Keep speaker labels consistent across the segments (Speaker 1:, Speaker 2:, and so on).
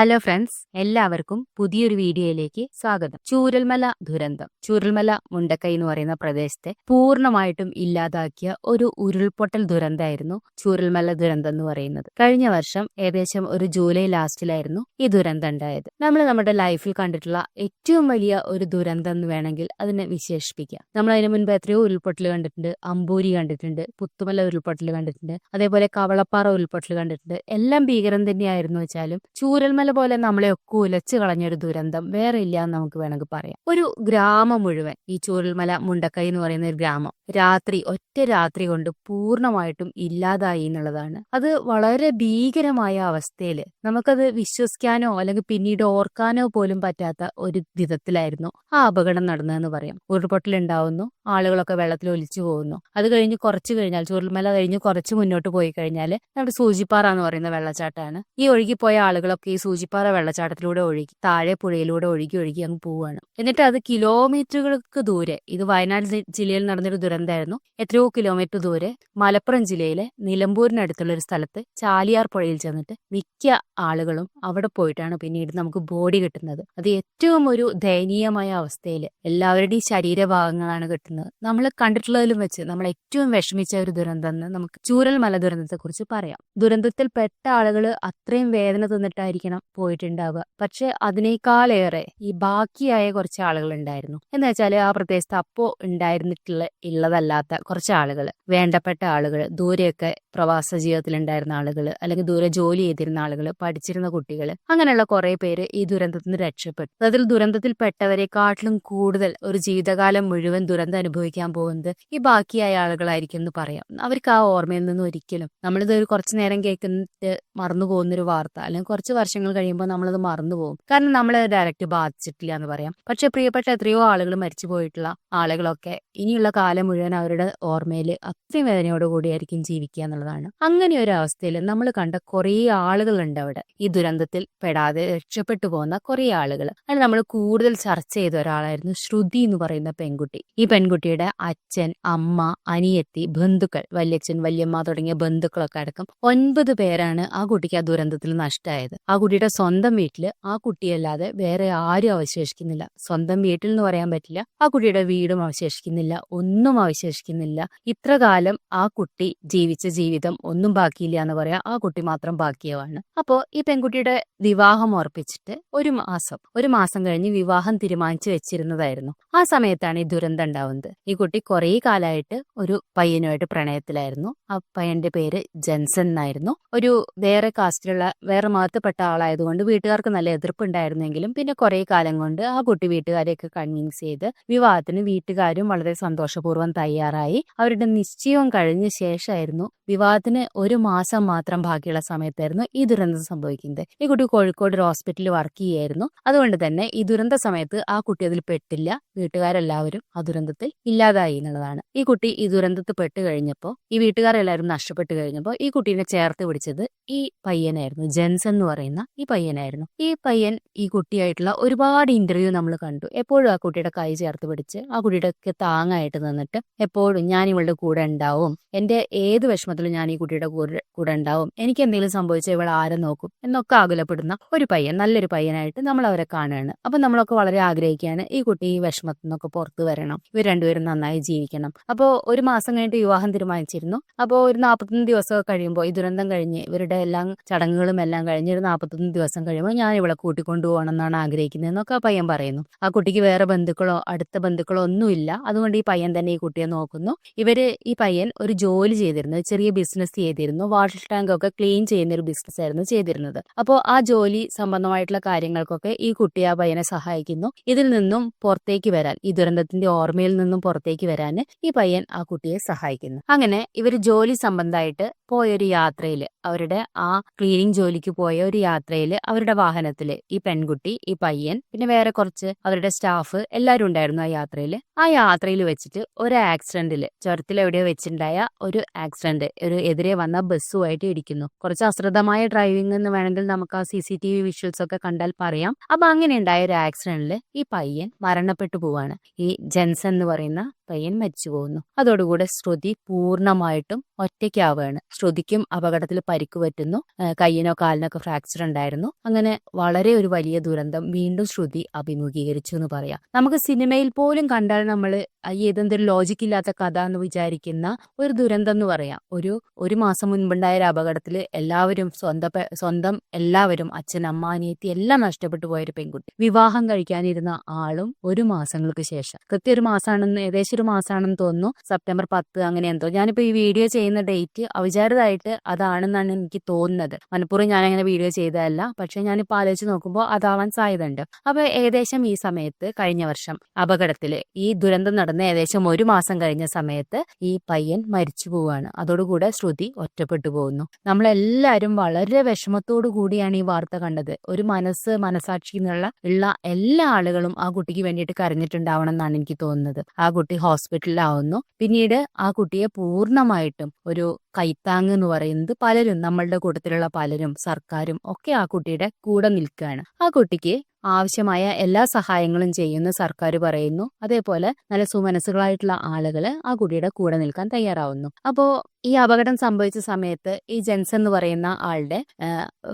Speaker 1: Hello friends എല്ലാവർക്കും പുതിയൊരു വീഡിയോയിലേക്ക് സ്വാഗതം. ചൂരൽമല ദുരന്തം. ചൂരൽമല മുണ്ടക്കൈ എന്ന് പറയുന്ന പ്രദേശത്തെ പൂർണമായിട്ടും ഇല്ലാതാക്കിയ ഒരു ഉരുൾപൊട്ടൽ ദുരന്തമായിരുന്നു ചൂരൽമല ദുരന്തം എന്ന് പറയുന്നത്. കഴിഞ്ഞ വർഷം ഏകദേശം ഒരു ജൂലൈ ലാസ്റ്റിലായിരുന്നു ഈ ദുരന്തം ഉണ്ടായത്. നമ്മൾ നമ്മുടെ ലൈഫിൽ കണ്ടിട്ടുള്ള ഏറ്റവും വലിയ ഒരു ദുരന്തം എന്ന് വേണമെങ്കിൽ അതിനെ വിശേഷിപ്പിക്കാം. നമ്മൾ അതിന് മുൻപ് എത്രയോ ഉരുൾപൊട്ടൽ കണ്ടിട്ടുണ്ട്. അമ്പൂരി കണ്ടിട്ടുണ്ട് പുത്തുമല ഉരുൾപൊട്ടൽ കണ്ടിട്ടുണ്ട് അതേപോലെ കവളപ്പാറ ഉരുൾപൊട്ടൽ കണ്ടിട്ടുണ്ട്. എല്ലാം ഭീകരം തന്നെയായിരുന്നു വെച്ചാലും ചൂരൽമല പോലെ നമ്മളെയൊക്കെ ഉലച്ചു കളഞ്ഞൊരു ദുരന്തം വേറെ ഇല്ല എന്ന് നമുക്ക് വേണമെങ്കിൽ പറയാം. ഒരു ഗ്രാമം മുഴുവൻ ഈ ചൂരൽമല മുണ്ടക്കൈ എന്ന് പറയുന്ന ഒരു ഗ്രാമം രാത്രി ഒറ്റ രാത്രി കൊണ്ട് പൂർണമായിട്ടും ഇല്ലാതായി എന്നുള്ളതാണ്. അത് വളരെ ഭീകരമായ അവസ്ഥയിൽ നമുക്കത് വിശ്വസിക്കാനോ അല്ലെങ്കിൽ പിന്നീട് ഓർക്കാനോ പോലും പറ്റാത്ത ഒരു വിധത്തിലായിരുന്നു ആ അപകടം നടന്നതെന്ന് പറയാം. ഉരുൾപൊട്ടൽ ഉണ്ടാവുന്നു ആളുകളൊക്കെ വെള്ളത്തിൽ ഒലിച്ചു പോകുന്നു. അത് കഴിഞ്ഞ് കുറച്ച് കഴിഞ്ഞാൽ ചൂരൽമല കഴിഞ്ഞ് കുറച്ച് മുന്നോട്ട് പോയി കഴിഞ്ഞാൽ നമ്മുടെ സൂചിപ്പാറ എന്ന് പറയുന്ന വെള്ളച്ചാട്ടമാണ്. ഈ ഒഴുകിപ്പോയ ആളുകളൊക്കെ ഈ സൂചിപ്പാറ വെള്ളച്ചാട്ടത്തിലൂടെ ഒഴുകി താഴെ പുഴയിലൂടെ ഒഴുകി ഒഴുകി അങ്ങ് പോവുകയാണ് എന്നിട്ട് അത് കിലോമീറ്ററുകൾക്ക് ദൂരെ ഇത് വയനാട് ജില്ലയിൽ നടന്നൊരു ദുരന്തമായിരുന്നു. എത്രയോ കിലോമീറ്റർ ദൂരെ മലപ്പുറം ജില്ലയിലെ നിലമ്പൂരിനടുത്തുള്ള ഒരു സ്ഥലത്ത് ചാലിയാർ പുഴയിൽ ചെന്നിട്ട് മിക്ക ആളുകളും അവിടെ പോയിട്ടാണ് പിന്നീട് നമുക്ക് ബോഡി കിട്ടുന്നത്. അത് ഏറ്റവും ഒരു ദയനീയമായ അവസ്ഥയിൽ എല്ലാവരുടെയും ശരീരഭാഗങ്ങളാണ് കിട്ടുന്നത്. നമ്മൾ കണ്ടിട്ടുള്ളതിലും വെച്ച് നമ്മൾ ഏറ്റവും വിഷമിച്ച ഒരു ദുരന്തം നമുക്ക് ചൂരൽ മല ദുരന്തത്തെക്കുറിച്ച് പറയാം. ദുരന്തത്തിൽ പെട്ട ആളുകൾ അത്രയും വേദന തിന്നിട്ടായിരിക്കണം പോയിട്ടുണ്ടാവുക. പക്ഷെ അതിനേക്കാളേറെ ഈ ബാക്കിയായ കുറച്ച് ആളുകൾ ഉണ്ടായിരുന്നു എന്ന് വെച്ചാൽ ആ പ്രദേശത്ത് അപ്പോ ഉണ്ടായിരുന്നിട്ടുള്ള ഉള്ളതല്ലാത്ത കുറച്ച് ആളുകൾ വേണ്ടപ്പെട്ട ആളുകൾ ദൂരെയൊക്കെ പ്രവാസ ജീവിതത്തിൽ ഉണ്ടായിരുന്ന ആളുകൾ അല്ലെങ്കിൽ ദൂരെ ജോലി ചെയ്തിരുന്ന ആളുകൾ പഠിച്ചിരുന്ന കുട്ടികൾ അങ്ങനെയുള്ള കുറെ പേര് ഈ ദുരന്തത്തിൽ നിന്ന് രക്ഷപ്പെട്ടു. അതിൽ ദുരന്തത്തിൽ പെട്ടവരെക്കാട്ടിലും കൂടുതൽ ഒരു ജീവിതകാലം മുഴുവൻ ദുരന്തം അനുഭവിക്കാൻ പോകുന്നത് ഈ ബാക്കിയായ ആളുകളായിരിക്കും എന്ന് പറയാം. അവർക്ക് ആ ഓർമ്മയിൽ നിന്ന് ഒരിക്കലും നമ്മളിത് കുറച്ചു നേരം കേൾക്കുന്നിട്ട് മറന്നു പോകുന്നൊരു വാർത്ത അല്ലെങ്കിൽ കുറച്ച് വർഷങ്ങൾ കഴിയുമ്പോൾ നമ്മളത് മറന്നു പോകും. കാരണം നമ്മൾ ഡയറക്റ്റ് ബാധിച്ചിട്ടില്ല എന്ന് പറയാം. പക്ഷെ പ്രിയപ്പെട്ട എത്രയോ ആളുകൾ മരിച്ചു പോയിട്ടുള്ള ആളുകളൊക്കെ ഇനിയുള്ള കാലം മുഴുവൻ അവരുടെ ഓർമ്മയിൽ അത്രയും വേദനയോട് കൂടിയായിരിക്കും ജീവിക്കുക എന്നുള്ളതാണ്. അങ്ങനെ ഒരു അവസ്ഥയിൽ നമ്മൾ കണ്ട കുറേ ആളുകളുണ്ട് അവിടെ. ഈ ദുരന്തത്തിൽ പെടാതെ രക്ഷപ്പെട്ടു പോകുന്ന കുറേ ആളുകൾ അതിൽ നമ്മൾ കൂടുതൽ ചർച്ച ചെയ്ത ഒരാളായിരുന്നു ശ്രുതി എന്ന് പറയുന്ന പെൺകുട്ടി. ഈ പെൺകുട്ടിയുടെ അച്ഛൻ അമ്മ അനിയത്തി ബന്ധുക്കൾ വല്യച്ഛൻ വല്യമ്മ തുടങ്ങിയ ബന്ധുക്കളൊക്കെ അടക്കം ഒൻപത് പേരാണ് ആ കുട്ടിക്ക് ആ ദുരന്തത്തിൽ നഷ്ടമായത്. ആ കുട്ടിയുടെ സ്വന്തം വീട്ടിൽ ആ കുട്ടിയല്ലാതെ വേറെ ആരും അവശേഷിക്കുന്നില്ല. സ്വന്തം വീട്ടിൽ എന്ന് പറയാൻ പറ്റില്ല. ആ കുട്ടിയുടെ വീടും അവശേഷിക്കുന്നില്ല. ഒന്നും അവശേഷിക്കുന്നില്ല. ഇത്ര കാലം ആ കുട്ടി ജീവിച്ച ജീവിതം ഒന്നും ബാക്കിയില്ല എന്ന് പറയാം. ആ കുട്ടി മാത്രം ബാക്കിയാവാണ്. അപ്പോ ഈ പെൺകുട്ടിയുടെ വിവാഹം ഉറപ്പിച്ചിട്ട് ഒരു മാസം ഒരു മാസം കഴിഞ്ഞ് വിവാഹം തീരുമാനിച്ചു വെച്ചിരുന്നതായിരുന്നു. ആ സമയത്താണ് ഈ ദുരന്തം ഉണ്ടാവുന്നത്. ഈ കുട്ടി കുറേ കാലമായിട്ട് ഒരു പയ്യനുമായിട്ട് പ്രണയത്തിലായിരുന്നു. ആ പയ്യന്റെ പേര് ജെൻസൺ എന്നായിരുന്നു. ഒരു വേറെ കാസ്റ്റിലുള്ള വേറെ മതത്തിൽപ്പെട്ട ആളായതുകൊണ്ട് വീട്ടുകാർക്ക് നല്ല എതിർപ്പുണ്ടായിരുന്നെങ്കിലും പിന്നെ കുറേ കാലം കൊണ്ട് ആ കുട്ടി വീട്ടുകാരെയൊക്കെ കൺവിൻസ് ചെയ്ത് വിവാഹത്തിന് വീട്ടുകാരും വളരെ സന്തോഷപൂർവം തയ്യാറായി. അവരുടെ നിശ്ചയവും കഴിഞ്ഞ ശേഷമായിരുന്നു വിവാഹത്തിന് ഒരു മാസം മാത്രം ബാക്കിയുള്ള സമയത്തായിരുന്നു ഈ ദുരന്തം സംഭവിക്കുന്നത്. ഈ കുട്ടി കോഴിക്കോട് ഒരു ഹോസ്പിറ്റലിൽ വർക്ക് ചെയ്യായിരുന്നു അതുകൊണ്ട് തന്നെ ഈ ദുരന്ത സമയത്ത് ആ കുട്ടി അതിൽ പെട്ടില്ല. വീട്ടുകാരെല്ലാവരും ആ ദുരന്തത്തിൽ ഇല്ലാതായി എന്നുള്ളതാണ്. ഈ കുട്ടി ഈ ദുരന്തത്തിൽ പെട്ട് കഴിഞ്ഞപ്പോൾ ഈ വീട്ടുകാരെല്ലാവരും നഷ്ടപ്പെട്ടു കഴിഞ്ഞപ്പോൾ ഈ കുട്ടീനെ ചേർത്ത് പിടിച്ചത് ഈ പയ്യനായിരുന്നു. ജെൻസൺ എന്ന് പറയുന്ന ഈ പയ്യനായിരുന്നു. ഈ പയ്യൻ ഈ കുട്ടിയായിട്ടുള്ള ഒരുപാട് ഇന്റർവ്യൂ നമ്മൾ കണ്ടു. എപ്പോഴും ആ കുട്ടിയുടെ കൈ ചേർത്ത് പിടിച്ച് ആ കുട്ടിയുടെ ഒക്കെ താങ്ങായിട്ട് നിന്നിട്ട് എപ്പോഴും ഞാൻ ഇവളുടെ കൂടെ ഉണ്ടാവും. എന്റെ ഏത് വിഷമത്തിലും ഞാൻ ഈ കുട്ടിയുടെ കൂടെ കൂടെ ഉണ്ടാവും. എനിക്ക് എന്തെങ്കിലും സംഭവിച്ചാൽ ഇവൾ ആരെ നോക്കും? എന്നൊക്കെ ആകുലപ്പെടുന്ന ഒരു പയ്യൻ നല്ലൊരു പയ്യനായിട്ട് നമ്മൾ അവരെ കാണുകയാണ്. അപ്പൊ നമ്മളൊക്കെ വളരെ ആഗ്രഹിക്കുകയാണ് ഈ കുട്ടി ഈ വിഷമത്തിൽ നിന്നൊക്കെ പുറത്തു വരണം. ഇവർ രണ്ടുപേരും നന്നായി ജീവിക്കണം. അപ്പോൾ ഒരു മാസം കഴിഞ്ഞിട്ട് വിവാഹം തീരുമാനിച്ചിരുന്നു. അപ്പോൾ ഒരു നാൽപ്പത്തൊന്ന് ദിവസമൊക്കെ കഴിയുമ്പോൾ ഈ ദുരന്തം കഴിഞ്ഞ് ഇവരുടെ എല്ലാം ചടങ്ങുകളും എല്ലാം കഴിഞ്ഞ് ഒരു നാൽപ്പത്തൊന്ന് ദിവസം കഴിയുമ്പോൾ ഞാൻ ഇവളെ കൂട്ടിക്കൊണ്ടു പോകണമെന്നാണ് എന്നാണ് ആഗ്രഹിക്കുന്നത് എന്നൊക്കെ ആ പയ്യൻ പറയുന്നു. ആ കുട്ടിക്ക് വേറെ ബന്ധുക്കളോ അടുത്ത ബന്ധുക്കളോ ഒന്നുമില്ല. അതുകൊണ്ട് ഈ പയ്യൻ തന്നെ ഈ കുട്ടിയെ നോക്കുന്നു. ഇവർ ഈ പയ്യൻ ഒരു ജോലി ചെയ്തിരുന്നു ചെറിയ ബിസിനസ് ചെയ്തിരുന്നു. വാട്ടർ ടാങ്ക് ഒക്കെ ക്ലീൻ ചെയ്യുന്ന ഒരു ബിസിനസ് ആയിരുന്നു ചെയ്തിരുന്നത്. അപ്പോൾ ആ ജോലി സംബന്ധമായിട്ടുള്ള കാര്യങ്ങൾക്കൊക്കെ ഈ കുട്ടി ആ പയ്യനെ സഹായിക്കുന്നു. ഇതിൽ നിന്നും പുറത്തേക്ക് വരാൻ ഈ ദുരന്തത്തിന്റെ ഓർമ്മയിൽ നിന്നും പുറത്തേക്ക് വരാൻ ഈ പയ്യൻ ആ കുട്ടിയെ സഹായിക്കുന്നു. അങ്ങനെ ഇവർ ജോലി സംബന്ധമായിട്ട് പോയൊരു യാത്രയിൽ അവരുടെ ആ ക്ലീനിങ് ജോലിക്ക് പോയ ഒരു യാത്രയിൽ അവരുടെ വാഹനത്തിൽ ഈ പെൺകുട്ടി ഈ പയ്യൻ പിന്നെ വേറെ കുറച്ച് അവരുടെ സ്റ്റാഫ് എല്ലാവരും ഉണ്ടായിരുന്നു ആ യാത്രയിൽ ആ യാത്രയിൽ വെച്ചിട്ട് ഒരു ആക്സിഡന്റിൽ ചുരത്തിൽ എവിടെയോ വെച്ചിട്ടുണ്ടായ ഒരു ആക്സിഡന്റ് ഒരു എതിരെ വന്ന ബസ്സുമായിട്ട് ഇടിക്കുന്നു. കുറച്ച് അശ്രദ്ധമായ ഡ്രൈവിംഗ് എന്ന് വേണമെങ്കിൽ നമുക്ക് ആ C C T V visuals ഒക്കെ കണ്ടാൽ പറയാം. അപ്പൊ അങ്ങനെ ഉണ്ടായ ഒരു ആക്സിഡന്റിൽ ഈ പയ്യൻ മരണപ്പെട്ടു പോവാണ്. ഈ ജെൻസ് എന്ന് പറയുന്ന പയ്യൻ മരിച്ചു പോകുന്നു അതോടുകൂടെ ശ്രുതി പൂർണമായിട്ടും ഒറ്റയ്ക്കാവുകയാണ്. ശ്രുതിക്കും അപകടത്തിൽ പരിക്ക് പറ്റുന്നു. കയ്യനോ കാലിനോ ഒക്കെ ഫ്രാക്ചർ ഉണ്ടായിരുന്നു. അങ്ങനെ വളരെ ഒരു വലിയ ദുരന്തം വീണ്ടും ശ്രുതി അഭിമുഖീകരിച്ചു എന്ന് പറയാം. നമുക്ക് സിനിമയിൽ പോലും കണ്ടാൽ നമ്മൾ ഏതെന്തൊരു ലോജിക് ഇല്ലാത്ത കഥ എന്ന് വിചാരിക്കുന്ന ഒരു ദുരന്തം എന്ന് പറയാം. ഒരു ഒരു മാസം മുൻപുണ്ടായ ഒരു അപകടത്തിൽ എല്ലാവരും സ്വന്തം സ്വന്തം എല്ലാവരും അച്ഛൻ അമ്മ അനിയത്തി എല്ലാം നഷ്ടപ്പെട്ടു പോയ ഒരു പെൺകുട്ടി. വിവാഹം കഴിക്കാനിരുന്ന ആളും ഒരു മാസങ്ങൾക്ക് ശേഷം. കൃത്യ ഒരു മാസമാണെന്ന് ഏകദേശം ഒരു മാസമാണെന്ന് തോന്നുന്നു. സെപ്റ്റംബർ പത്ത് അങ്ങനെ എന്തോ. ഞാനിപ്പോ ഈ വീഡിയോ ചെയ്യുന്ന ഡേറ്റ് അവിചാരിതമായിട്ട് അതാണെന്നാണ് എനിക്ക് തോന്നുന്നത്. മനഃപൂർവം ഞാൻ അങ്ങനെ വീഡിയോ ചെയ്തതല്ല. പക്ഷെ ഞാനിപ്പോൾ ആലോചിച്ച് നോക്കുമ്പോൾ അതാവാൻ സാധ്യതയുണ്ട്. അപ്പോൾ ഏകദേശം ഈ സമയത്ത് കഴിഞ്ഞ വർഷം അപകടത്തിൽ ഈ ദുരന്തം നടന്ന ഏകദേശം ഒരു മാസം കഴിഞ്ഞ സമയത്ത് ഈ പയ്യൻ മരിച്ചു പോവുകയാണ്. അതോടുകൂടെ ശ്രുതി ഒറ്റപ്പെട്ടു പോകുന്നു. നമ്മളെല്ലാവരും വളരെ വിഷമത്തോടു കൂടിയാണ് ഈ വാർത്ത കണ്ടത്. ഒരു മനസ്സ് മനസാക്ഷി എന്നുള്ള ഉള്ള എല്ലാ ആളുകളും ആ കുട്ടിക്ക് വേണ്ടിയിട്ട് കരഞ്ഞിട്ടുണ്ടാവണം എന്നാണ് എനിക്ക് തോന്നുന്നത്. ആ കുട്ടി ഹോസ്പിറ്റലിലാവുന്നു. പിന്നീട് ആ കുട്ടിയെ പൂർണമായിട്ടും ഒരു കൈത്താങ് എന്ന് പറയുന്നത് പലരും നമ്മളുടെ കൂട്ടത്തിലുള്ള പലരും സർക്കാരും ഒക്കെ ആ കുട്ടിയുടെ കൂടെ നിൽക്കുകയാണ്. ആ കുട്ടിക്ക് ആവശ്യമായ എല്ലാ സഹായങ്ങളും ചെയ്യുന്ന സർക്കാർ പറയുന്നു. അതേപോലെ നല്ല സുമനസ്സുകളായിട്ടുള്ള ആളുകൾ ആ കുട്ടിയുടെ കൂടെ നിൽക്കാൻ തയ്യാറാവുന്നു. അപ്പോ ഈ അപകടം സംഭവിച്ച സമയത്ത് ഈ ജെൻസ് എന്ന് പറയുന്ന ആളുടെ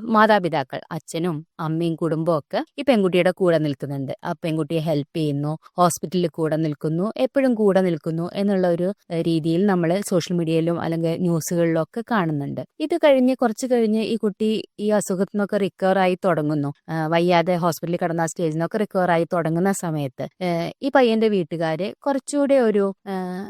Speaker 1: മാതാപിതാക്കൾ അച്ഛനും അമ്മയും കുടുംബവും ഒക്കെ ഈ പെൺകുട്ടിയുടെ കൂടെ നിൽക്കുന്നുണ്ട്. ആ പെൺകുട്ടിയെ ഹെൽപ്പ് ചെയ്യുന്നു ഹോസ്പിറ്റലിൽ കൂടെ നിൽക്കുന്നു എപ്പോഴും കൂടെ നിൽക്കുന്നു എന്നുള്ള ഒരു രീതിയിൽ നമ്മൾ സോഷ്യൽ മീഡിയയിലും അല്ലെങ്കിൽ ന്യൂസുകളിലും ഒക്കെ കാണുന്നുണ്ട്. ഇത് കഴിഞ്ഞ് കുറച്ച് കഴിഞ്ഞ് ഈ കുട്ടി ഈ അസുഖത്തിൽ നിന്നൊക്കെ റിക്കവർ ആയി തുടങ്ങുന്നു. വയ്യാതെ ഹോസ്പിറ്റലിൽ കിടന്ന സ്റ്റേജിൽ നിന്നൊക്കെ റിക്കവർ ആയി തുടങ്ങുന്ന സമയത്ത് ഈ പയ്യന്റെ വീട്ടുകാര് കുറച്ചുകൂടെ ഒരു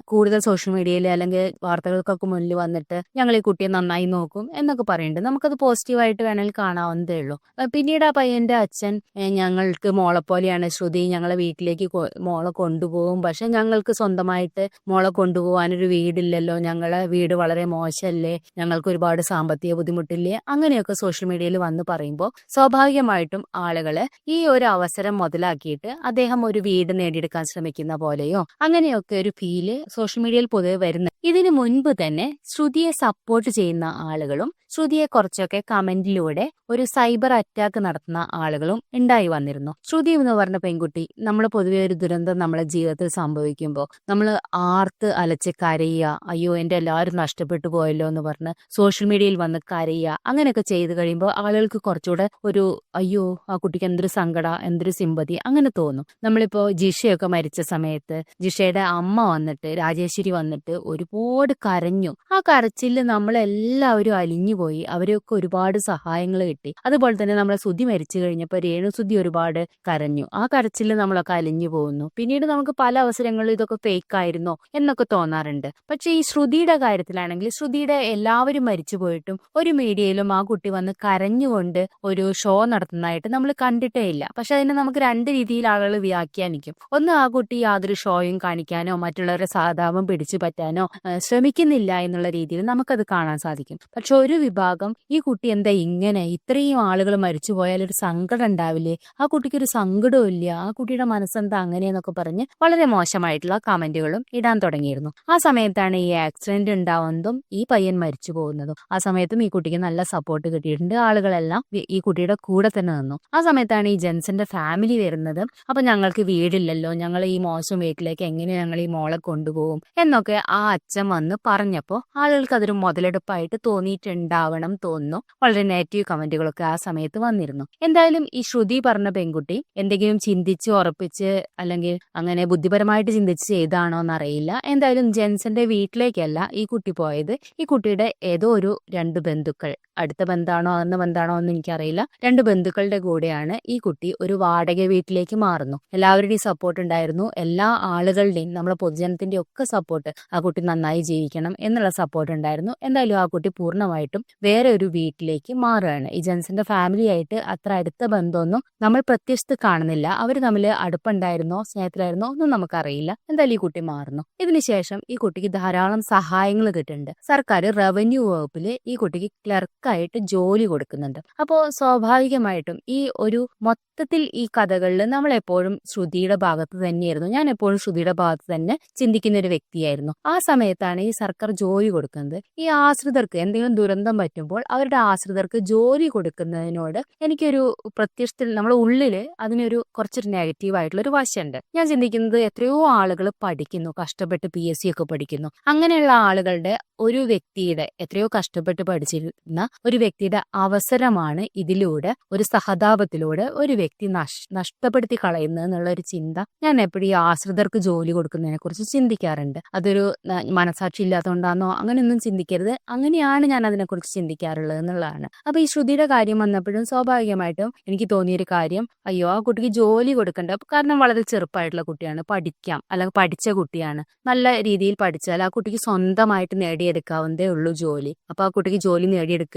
Speaker 1: കൂടുതൽ സോഷ്യൽ മീഡിയയിൽ അല്ലെങ്കിൽ വാർത്തകൾക്കൊക്കെ മുന്നിൽ വന്നിട്ട് ഞങ്ങൾ ഈ കുട്ടിയെ നന്നായി നോക്കും എന്നൊക്കെ പറയുന്നുണ്ട് നമുക്കത് പോസിറ്റീവായിട്ട് വേണമെങ്കിൽ കാണാവുന്നതേ ഉള്ളൂ. പിന്നീട് ആ പയ്യന്റെ അച്ഛൻ ഞങ്ങൾക്ക് മോളെ പോലെയാണ്. ശ്രുതി ഞങ്ങളെ വീട്ടിലേക്ക് മോളെ കൊണ്ടുപോകും. പക്ഷെ ഞങ്ങൾക്ക് സ്വന്തമായിട്ട് മോളെ കൊണ്ടുപോകാനൊരു വീടില്ലല്ലോ. ഞങ്ങളെ വീട് വളരെ മോശമല്ലേ ഞങ്ങൾക്ക് ഒരുപാട് സാമ്പത്തിക ബുദ്ധിമുട്ടില്ലേ? അങ്ങനെയൊക്കെ സോഷ്യൽ മീഡിയയിൽ വന്ന് പറയുമ്പോൾ സ്വാഭാവികമായിട്ടും ആളുകൾ ഈ ഒരു അവസരം മുതലാക്കിയിട്ട് അദ്ദേഹം ഒരു വീട് നേടിയെടുക്കാൻ ശ്രമിക്കുന്ന പോലെയോ അങ്ങനെയൊക്കെ ഒരു ഫീൽ സോഷ്യൽ മീഡിയയിൽ പൊതുവെ വരുന്ന ഇതിനു മുൻപ് തന്നെ ശ്രുതിയെ സപ്പോർട്ട് ചെയ്യുന്ന ആളുകളും ശ്രുതിയെ കുറച്ചൊക്കെ കമന്റിലൂടെ ഒരു സൈബർ അറ്റാക്ക് നടത്തുന്ന ആളുകളും ഉണ്ടായി വന്നിരുന്നു. ശ്രുതി എന്ന് പറഞ്ഞ പെൺകുട്ടി നമ്മൾ പൊതുവെ ഒരു ദുരന്തം നമ്മളെ ജീവിതത്തിൽ സംഭവിക്കുമ്പോൾ നമ്മൾ ആർത്ത് അലച്ച് കരയുക അയ്യോ എന്റെ എല്ലാവരും നഷ്ടപ്പെട്ടു പോയല്ലോ എന്ന് പറഞ്ഞ് സോഷ്യൽ മീഡിയയിൽ വന്ന് കരയുക. അങ്ങനെയൊക്കെ ചെയ്ത് കഴിയുമ്പോൾ ആളുകൾക്ക് കുറച്ചുകൂടെ ഒരു അയ്യോ ആ കുട്ടിക്ക് എന്തൊരു സങ്കട എന്തൊരു സിമ്പതി അങ്ങനെ തോന്നും. നമ്മളിപ്പോ ജിഷയൊക്കെ മരിച്ച സമയത്ത് ജിഷയുടെ അമ്മ വന്നിട്ട് രാജേശ്വരി വന്നിട്ട് ഒരുപാട് കരഞ്ഞു. ആ കരച്ചിൽ നമ്മളെല്ലാവരും അലിഞ്ഞുപോയി അവരൊക്കെ ഒരുപാട് സഹായങ്ങൾ കിട്ടി. അതുപോലെ തന്നെ നമ്മളെ സുധി മരിച്ചു കഴിഞ്ഞപ്പോൾ രേണു സുധി ഒരുപാട് കരഞ്ഞു. ആ കരച്ചിൽ നമ്മളൊക്കെ അലിഞ്ഞു പോകുന്നു. പിന്നീട് നമുക്ക് പല അവസരങ്ങളിലും ഇതൊക്കെ ഫേക്ക് ആയിരുന്നോ എന്നൊക്കെ തോന്നാറുണ്ട്. പക്ഷേ ഈ ശ്രുതിയുടെ കാര്യത്തിലാണെങ്കിൽ ശ്രുതിയുടെ എല്ലാവരും മരിച്ചുപോയിട്ടും ഒരു മീഡിയയിലും ആ കുട്ടി വന്ന് കരഞ്ഞുകൊണ്ട് ഒരു ഷോ നടത്തുന്നതായിട്ട് നമ്മൾ കണ്ടിട്ടേ ഇല്ല. പക്ഷെ അതിനെ നമുക്ക് രണ്ട് രീതിയിൽ ആളുകൾ വ്യാഖ്യാനിക്കും. ഒന്ന് ആ കുട്ടി യാതൊരു ഷോയും കാണിക്കാനോ മറ്റുള്ളവരെ സാധാപം പിടിച്ചു പറ്റാനോ ശ്രമിക്കുന്നില്ല എന്നുള്ള രീതിയിൽ നമുക്കത് കാണാൻ സാധിക്കും. പക്ഷെ ഒരു വിഭാഗം ഈ കുട്ടി എന്താ ഇങ്ങനെ ഇത്രയും ആളുകൾ മരിച്ചു പോയാൽ ഒരു സങ്കടം ഉണ്ടാവില്ലേ? ആ കുട്ടിക്ക് ഒരു സങ്കടവും ഇല്ല. ആ കുട്ടിയുടെ മനസ്സെന്താ അങ്ങനെയെന്നൊക്കെ പറഞ്ഞ് വളരെ മോശമായിട്ടുള്ള കമന്റുകളും ഇടാൻ തുടങ്ങിയിരുന്നു. ആ സമയത്താണ് ഈ ആക്സിഡന്റ് ഉണ്ടാവുന്നതും പയ്യൻ മരിച്ചു പോകുന്നതും. ആ സമയത്തും ഈ കുട്ടിക്ക് നല്ല സപ്പോർട്ട് കിട്ടിയിട്ടുണ്ട്. ആളുകളെല്ലാം ഈ കുട്ടിയുടെ കൂടെ തന്നെ നിന്നു. ആ സമയത്താണ് ഈ ജെൻസിന്റെ ഫാമിലി വരുന്നത്. അപ്പൊ ഞങ്ങൾക്ക് വീടില്ലല്ലോ. ഞങ്ങൾ ഈ മോശം വീട്ടിലേക്ക് എങ്ങനെ ഞങ്ങൾ ഈ മോളെ കൊണ്ടുപോകും എന്നൊക്കെ ആ അച്ഛൻ വന്ന് പറഞ്ഞപ്പോൾ ആളുകൾക്ക് അതൊരു മുതലെടുപ്പായിട്ട് തോന്നിയിട്ടുണ്ടാവണം തോന്നുന്നു. വളരെ നെഗറ്റീവ് കമന്റുകളൊക്കെ ആ സമയത്ത് വന്നിരുന്നു. എന്തായാലും ഈ ശ്രുതി പറഞ്ഞ പെൺകുട്ടി എന്തെങ്കിലും ചിന്തിച്ച് ഉറപ്പിച്ച് അല്ലെങ്കിൽ അങ്ങനെ ബുദ്ധിപരമായിട്ട് ചിന്തിച്ച് ചെയ്താണോ എന്നറിയില്ല. എന്തായാലും ജെൻസന്റെ വീട്ടിലേക്കല്ല ഈ കുട്ടി പോയത്. ഈ കുട്ടിയുടെ ഏതോ ഒരു രണ്ട് ബന്ധുക്കൾ. അടുത്ത ബന്ധാണോ അന്ന ബന്ധാണോ എന്ന് എനിക്കറിയില്ല. രണ്ട് ബന്ധുക്കളുടെ കൂടെയാണ് ഈ കുട്ടി ഒരു വാടക വീട്ടിലേക്ക് മാറുന്നു. എല്ലാവരുടെയും സപ്പോർട്ട് ഉണ്ടായിരുന്നു. എല്ലാ ആളുകളുടെയും നമ്മുടെ പൊതുജനത്തിന്റെ ഒക്കെ സപ്പോർട്ട് ആ കുട്ടി നന്നായി ജീവിക്കണം എന്നുള്ള സപ്പോർട്ട് ഉണ്ടായിരുന്നു. എന്തായാലും ആ കുട്ടി പൂർണമായിട്ടും വേറെ ഒരു വീട്ടിലേക്ക് മാറുകയാണ്. ഈ ജെൻസിന്റെ ഫാമിലി ആയിട്ട് അത്ര അടുത്ത ബന്ധമൊന്നും നമ്മൾ പ്രത്യക്ഷത്ത് കാണുന്നില്ല. അവർ തമ്മിൽ അടുപ്പുണ്ടായിരുന്നോ സ്നേഹത്തിലായിരുന്നോ ഒന്നും നമുക്കറിയില്ല. എന്തായാലും ഈ കുട്ടി മാറുന്നു. ഇതിനുശേഷം ഈ കുട്ടിക്ക് ധാരാളം സഹായങ്ങൾ കിട്ടുന്നുണ്ട്. സർക്കാർ റവന്യൂ വകുപ്പിൽ ഈ കുട്ടിക്ക് ക്ലർക്ക് അവർക്കായിട്ട് ജോലി കൊടുക്കുന്നുണ്ട്. അപ്പോൾ സ്വാഭാവികമായിട്ടും ഈ ഒരു മൊത്തത്തിൽ ഈ കഥകളിൽ നമ്മൾ എപ്പോഴും ശ്രുതിയുടെ ഭാഗത്ത് തന്നെയായിരുന്നു. ഞാൻ എപ്പോഴും ശ്രുതിയുടെ ഭാഗത്ത് തന്നെ ചിന്തിക്കുന്ന ഒരു വ്യക്തിയായിരുന്നു. ആ സമയത്താണ് ഈ സർക്കാർ ജോലി കൊടുക്കുന്നത്. ഈ ആശ്രിതർക്ക് എന്തെങ്കിലും ദുരന്തം പറ്റുമ്പോൾ അവരുടെ ആശ്രിതർക്ക് ജോലി കൊടുക്കുന്നതിനോട് എനിക്കൊരു പ്രത്യക്ഷത്തിൽ നമ്മുടെ ഉള്ളിൽ അതിനൊരു കുറച്ചൊരു നെഗറ്റീവ് ആയിട്ടുള്ള ഒരു വശമുണ്ട്. ഞാൻ ചിന്തിക്കുന്നത് എത്രയോ ആളുകൾ പഠിക്കുന്നു കഷ്ടപ്പെട്ട് പി എസ് സി ഒക്കെ പഠിക്കുന്നു. അങ്ങനെയുള്ള ആളുകളുടെ ഒരു വ്യക്തിയുടെ എത്രയോ കഷ്ടപ്പെട്ട് പഠിച്ചിരുന്ന ഒരു വ്യക്തിയുടെ അവസരമാണ് ഇതിലൂടെ ഒരു സഹതാപത്തിലൂടെ ഒരു വ്യക്തി നഷ് നഷ്ടപ്പെടുത്തി കളയുന്നത് എന്നുള്ള ഒരു ചിന്ത ഞാൻ എപ്പോഴും ഈ ആശ്രിതർക്ക് ജോലി കൊടുക്കുന്നതിനെ കുറിച്ച് ചിന്തിക്കാറുണ്ട്. അതൊരു മനസാക്ഷി ഇല്ലാത്തതുകൊണ്ടാണോ അങ്ങനെയൊന്നും ചിന്തിക്കരുത്. അങ്ങനെയാണ് ഞാൻ അതിനെക്കുറിച്ച് ചിന്തിക്കാറുള്ളത് എന്നുള്ളതാണ്. അപ്പൊ ഈ ശ്രുതിയുടെ കാര്യം വന്നപ്പോഴും സ്വാഭാവികമായിട്ടും എനിക്ക് തോന്നിയൊരു കാര്യം അയ്യോ ആ കുട്ടിക്ക് ജോലി കൊടുക്കണ്ട. കാരണം വളരെ ചെറുപ്പമായിട്ടുള്ള കുട്ടിയാണ് പഠിക്കാം അല്ലെങ്കിൽ പഠിച്ച കുട്ടിയാണ്. നല്ല രീതിയിൽ പഠിച്ചാൽ ആ കുട്ടിക്ക് സ്വന്തമായിട്ട് നേടിയെടുക്കാവുന്നതേ ഉള്ളൂ ജോലി. അപ്പൊ ആ കുട്ടിക്ക് ജോലി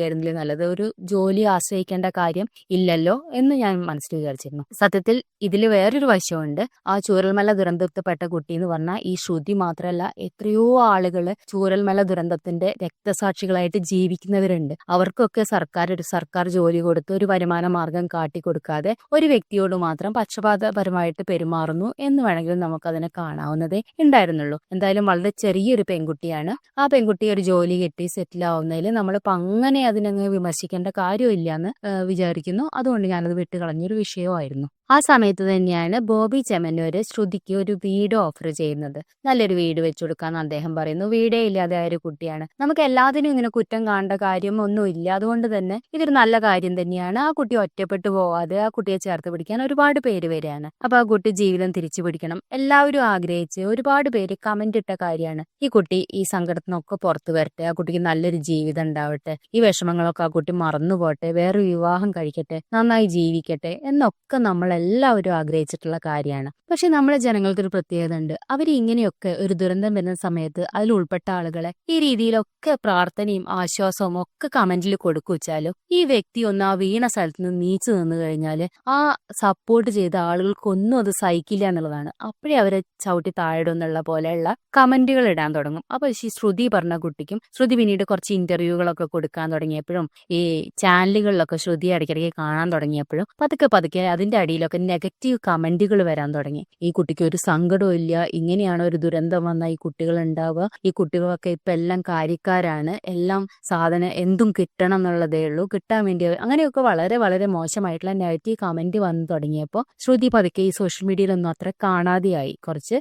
Speaker 1: നേടിയെടുക്കുകയായിരുന്നില്ല നല്ലത്? ഒരു ജോലി ആശ്രയിക്കേണ്ട കാര്യം ഇല്ലല്ലോ എന്ന് ഞാൻ മനസ്സിൽ വിചാരിച്ചിരുന്നു. സത്യത്തിൽ ഇതിൽ വേറൊരു വശമുണ്ട് ആ ചൂരൽമല ദുരന്തത്തിൽപ്പെട്ട കുട്ടി എന്ന് പറഞ്ഞാൽ ഈ ശ്രുതി മാത്രമല്ല എത്രയോ ആളുകൾ ചൂരൽമല ദുരന്തത്തിന്റെ രക്തസാക്ഷികളായിട്ട് ജീവിക്കുന്നവരുണ്ട്. അവർക്കൊക്കെ സർക്കാർ ഒരു സർക്കാർ ജോലി കൊടുത്ത് ഒരു വരുമാന മാർഗം കാട്ടിക്കൊടുക്കാതെ ഒരു വ്യക്തിയോട് മാത്രം പക്ഷപാതപരമായിട്ട് പെരുമാറുന്നു എന്ന് വേണമെങ്കിൽ നമുക്കതിനെ കാണാവുന്നതേ ഉണ്ടായിരുന്നുള്ളൂ. എന്തായാലും വളരെ ചെറിയൊരു പെൺകുട്ടിയാണ്. ആ പെൺകുട്ടി ഒരു ജോലി കിട്ടി സെറ്റിൽ ആവുന്നതിൽ നമ്മളിപ്പോൾ അങ്ങനെ അതിനങ്ങ് വിമർശിക്കേണ്ട കാര്യമില്ല എന്ന് വിചാരിക്കുന്നു. അതുകൊണ്ട് ഞാനത് വിട്ടുകളഞ്ഞൊരു വിഷയമായിരുന്നു. ആ സമയത്ത് തന്നെയാണ് ബോബി ചെമ്മന്നൂര് ശ്രുതിക്ക് ഒരു വീട് ഓഫർ ചെയ്യുന്നത്. നല്ലൊരു വീട് വെച്ചു കൊടുക്കാന്ന് അദ്ദേഹം പറയുന്നു. വീടേ ഇല്ലാതെ ഒരു കുട്ടിയാണ്. നമുക്ക് എല്ലാത്തിനും ഇങ്ങനെ കുറ്റം കാണേണ്ട കാര്യം ഒന്നുമില്ല. അതുകൊണ്ട് തന്നെ ഇതൊരു നല്ല കാര്യം തന്നെയാണ്. ആ കുട്ടി ഒറ്റപ്പെട്ടു പോവാതെ ആ കുട്ടിയെ ചേർത്ത് പിടിക്കാൻ ഒരുപാട് പേര് വരികയാണ് അപ്പൊ ആ കുട്ടി ജീവിതം തിരിച്ചു പിടിക്കണം. എല്ലാവരും ആഗ്രഹിച്ച് ഒരുപാട് പേര് കമന്റ് ഇട്ട കാര്യമാണ്. ഈ കുട്ടി ഈ സങ്കടത്തിനൊക്കെ പുറത്തു വരട്ടെ. ആ കുട്ടിക്ക് നല്ലൊരു ജീവിതം ഉണ്ടാവട്ടെ. ഈ വിഷമങ്ങളൊക്കെ ആ കുട്ടി മറന്നു പോട്ടെ വേറെ വിവാഹം കഴിക്കട്ടെ. നന്നായി ജീവിക്കട്ടെ എന്നൊക്കെ നമ്മൾ എല്ലാവരും ആഗ്രഹിച്ചിട്ടുള്ള കാര്യമാണ്. പക്ഷെ നമ്മുടെ ജനങ്ങൾക്കൊരു പ്രത്യേകത ഉണ്ട്. അവർ ഇങ്ങനെയൊക്കെ ഒരു ദുരന്തം വരുന്ന സമയത്ത് അതിൽ ഉൾപ്പെട്ട ആളുകളെ ഈ രീതിയിലൊക്കെ പ്രാർത്ഥനയും ആശ്വാസവും ഒക്കെ കമന്റിൽ കൊടുക്കുവച്ചാലും ഈ വ്യക്തി ഒന്ന് ആ വീണ സ്ഥലത്ത് നിന്ന് നീച്ചു നിന്ന് കഴിഞ്ഞാൽ ആ സപ്പോർട്ട് ചെയ്ത ആളുകൾക്കൊന്നും അത് സഹിക്കില്ല എന്നുള്ളതാണ്. അപ്പോഴേ അവരെ ചവിട്ടി താഴെ എന്നുള്ള പോലെയുള്ള കമന്റുകൾ ഇടാൻ തുടങ്ങും. അപ്പൊ ഈ ശ്രുതി പറഞ്ഞ കുട്ടിക്കും ശ്രുതി പിന്നീട് കുറച്ച് ഇന്റർവ്യൂകളൊക്കെ കൊടുക്കാൻ തുടങ്ങിയപ്പോഴും ഈ ചാനലുകളിലൊക്കെ ശ്രുതി ഇടയ്ക്കിടയ്ക്ക് കാണാൻ തുടങ്ങിയപ്പോഴും പതുക്കെ പതുക്കെ അതിന്റെ അടിയിലൊക്കെ നെഗറ്റീവ് കമന്റുകൾ വരാൻ തുടങ്ങി. ഈ കുട്ടിക്ക് ഒരു സങ്കടവും ഇല്ല. ഇങ്ങനെയാണ് ഒരു ദുരന്തം വന്ന ഈ കുട്ടികൾ ഉണ്ടാവുക. ഈ കുട്ടികളൊക്കെ ഇപ്പൊ എല്ലാം കാര്യക്കാരാണ്. എല്ലാം സാധനം എന്തും കിട്ടണം എന്നുള്ളതേ ഉള്ളൂ. കിട്ടാൻ വേണ്ടി അങ്ങനെയൊക്കെ വളരെ വളരെ മോശമായിട്ടുള്ള നെഗറ്റീവ് കമന്റ് വന്നു തുടങ്ങിയപ്പോൾ ശ്രുതി പതുക്കെ ഈ സോഷ്യൽ മീഡിയയിലൊന്നും അത്ര കാണാതെയായി. കുറച്ച്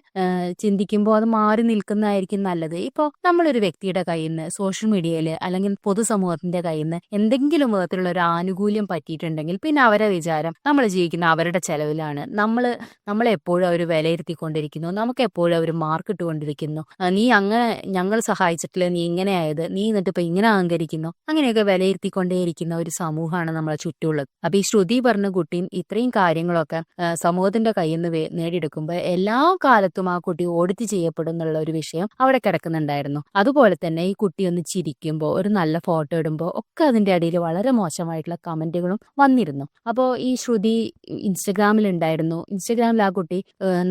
Speaker 1: ചിന്തിക്കുമ്പോൾ അത് മാറി നിൽക്കുന്നതായിരിക്കും നല്ലത്. ഇപ്പോൾ നമ്മളൊരു വ്യക്തിയുടെ കയ്യിൽ നിന്ന് സോഷ്യൽ മീഡിയയിൽ അല്ലെങ്കിൽ പൊതുസമൂഹത്തിന്റെ കയ്യിൽ നിന്ന് എന്തെങ്കിലും വിധത്തിലുള്ള ഒരു ആനുകൂല്യം പറ്റിയിട്ടുണ്ടെങ്കിൽ പിന്നെ അവരെ വിചാരം നമ്മൾ ജീവിക്കുന്ന അവരുടെ ചെലവിലാണ്. നമ്മൾ നമ്മളെപ്പോഴും അവർ വിലയിരുത്തിക്കൊണ്ടിരിക്കുന്നു. നമുക്ക് എപ്പോഴും അവർ മാർക്ക് ഇട്ടുകൊണ്ടിരിക്കുന്നു നീ അങ്ങനെ ഞങ്ങൾ സഹായിച്ചിട്ടില്ല. നീ ഇങ്ങനെ ആയത് നീ എന്നിട്ട് ഇപ്പൊ ഇങ്ങനെ അഹങ്കരിക്കുന്നു. അങ്ങനെയൊക്കെ വിലയിരുത്തിക്കൊണ്ടേയിരിക്കുന്ന ഒരു സമൂഹമാണ് നമ്മളെ ചുറ്റുമുള്ളത്. അപ്പൊ ഈ ശ്രുതി പറഞ്ഞ കുട്ടിയും ഇത്രയും കാര്യങ്ങളൊക്കെ സമൂഹത്തിന്റെ കയ്യിൽ നിന്ന് നേടിയെടുക്കുമ്പോൾ എല്ലാ കാലത്തും ആ കുട്ടി ഓഡിറ്റ് ചെയ്യപ്പെടും എന്നുള്ള ഒരു വിഷയം അവിടെ കിടക്കുന്നുണ്ടായിരുന്നു. അതുപോലെ തന്നെ ഈ കുട്ടി ഒന്ന് ചിരിക്കുമ്പോൾ ഒരു നല്ല ഫോട്ടോ ഇടുമ്പോൾ ഒക്കെ അതിന്റെ അടിയിൽ വളരെ മോശമായിട്ടുള്ള കമന്റുകളും വന്നിരുന്നു. അപ്പോൾ ഈ ശ്രുതി ഇൻസ്റ്റഗ്രാമിൽ ഉണ്ടായിരുന്നു ഇൻസ്റ്റഗ്രാമിൽ ആ കുട്ടി